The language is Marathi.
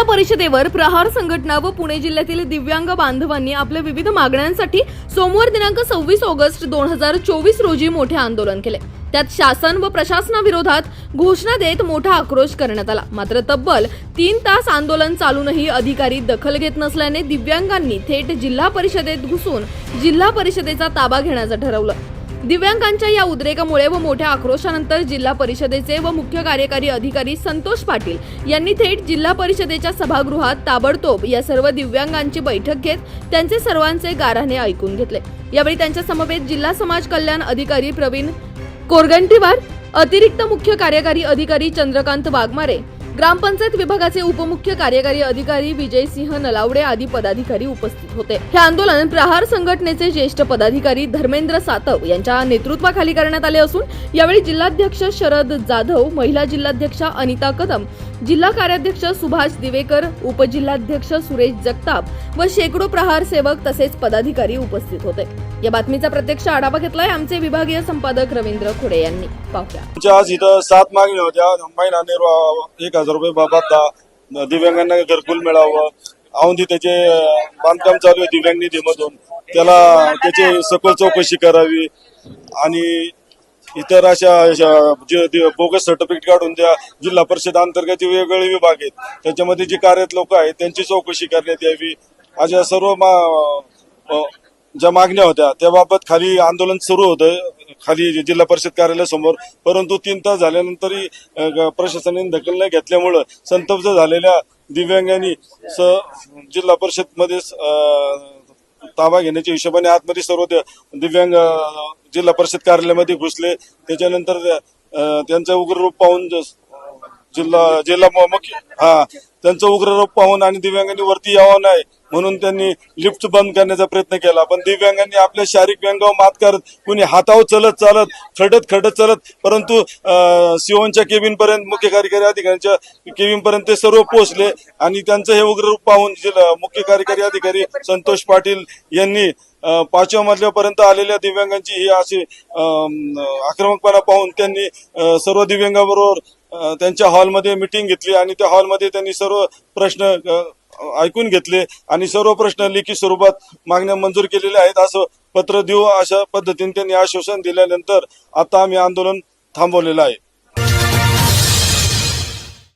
जिल्हा परिषदेवर प्रहार संघटना व पुणे जिल्ह्यातील दिव्यांग बांधवांनी आपल्या विविध मागण्यांसाठी सोमवार दिनांक सव्वीस ऑगस्ट दोन हजार चोवीस रोजी मोठे आंदोलन केले. त्यात शासन व प्रशासनाविरोधात घोषणा देत मोठा आक्रोश करण्यात आला. मात्र तब्बल तीन तास आंदोलन चालूनही अधिकारी दखल घेत नसल्याने दिव्यांगांनी थेट जिल्हा परिषदेत घुसून जिल्हा परिषदेचा ताबा घेण्याचं ठरवलं. दिव्यांगांच्या या उद्रेकामुळे व मोठ्या आक्रोशानंतर जिल्हा परिषदेचे व मुख्य कार्यकारी अधिकारी संतोष पाटील यांनी थेट जिल्हा परिषदेच्या सभागृहात ताबडतोब या सर्व दिव्यांगांची बैठक घेत त्यांचे सर्वांचे गाराणे ऐकून घेतले. यावेळी त्यांच्या समवेत जिल्हा समाज कल्याण अधिकारी प्रवीण कोरगंटीवार अतिरिक्त मुख्य कार्यकारी अधिकारी चंद्रकांत वाघमारे ग्रामपंचायत विभागाचे उपमुख्य कार्यकारी अधिकारी विजयसिंह नलावडे आदी पदाधिकारी उपस्थित होते. हे आंदोलन प्रहार संघटनेचे ज्येष्ठ पदाधिकारी धर्मेंद्र सातव यांच्या नेतृत्वाखाली करण्यात आले असून यावेळी जिल्हाध्यक्ष शरद जाधव महिला जिल्हाध्यक्षा अनिता कदम जिल्हा कार्याध्यक्ष सुभाष दिवेकर उपजिल्हाध्यक्ष सुरेश जगताप व शेकडो प्रहार सेवक तसेच पदाधिकारी उपस्थित होते. या बातमीचा प्रत्यक्ष आढावा घेतलाय आमचे विभागीय संपादक रवींद्र खुडे यांनी. पाहूया. आमच्या आज इथं सात मागण्या होत्या. महिना निर्वाह एक हजार रुपये बाबा दिव्यांगांना घरकुल मिळावं. औंधी त्याचे बांधकाम चालू आहे दिव्यांग निधीमधून त्याला त्याची सखोल चौकशी करावी. आणि इतर अशा जे बोगस सर्टिफिकेट काढून द्या. जिल्हा परिषद अंतर्गत वेगवेगळे विभाग आहेत. त्याच्यामध्ये जे कार्यरत लोक आहेत त्यांची चौकशी करण्यात यावी. अशा सर्व मा ज्या मागण्या होत्या त्याबाबत खाली आंदोलन सुरू होतं. खाली जिल्हा परिषद कार्यालयासमोर. परंतु तीन तास झाल्यानंतरही ग- प्रशासनाने दखल न घेतल्यामुळं संतप्त झालेल्या दिव्यांगांनी स जिल्हा परिषदमध्ये ताबा घेण्याच्या हिशोबाने आतमध्ये सर्व दिव्यांग जिल्हा परिषद कार्यालयामध्ये घुसले. त्याच्यानंतर त्यांचं उग्र रूप पाहून ज- जिल्हा जिल्हा मुख्य हा त्यांचं उग्र रूप पाहून आणि दिव्यांगांनी वरती यावं नाही म्हणून त्यांनी लिफ्ट बंद करण्याचा प्रयत्न केला. पण दिव्यांगांनी आपल्या शारीरिक व्यंगावर मात करत कुणी हातावर चलत चालत खडत खडत चालत परंतु सिओनच्या केबिन पर्यंत मुख्य कार्यकारी अधिकाऱ्यांच्या केबिन पर्यंत ते सर्व पोहोचले आणि त्यांचं हे उग्र रूप पाहून मुख्य कार्यकारी अधिकारी संतोष पाटील यांनी पाचव्या मजल्यापर्यंत आलेल्या दिव्यांगांची ही अशी आक्रमकपणा पाहून त्यांनी सर्व दिव्यांगाबरोबर त्यांच्या हॉलमध्ये मिटिंग घेतली आणि त्या हॉलमध्ये त्यांनी सर्व प्रश्न ऐकून घेतले आणि सर्व प्रश्न लिखित स्वरूपात मागण्या मंजूर केलेल्या आहेत. असं पत्र देऊ अशा पद्धतीने त्यांनी आश्वासन दिल्यानंतर आता आम्ही आंदोलन थांबवलेलं आहे.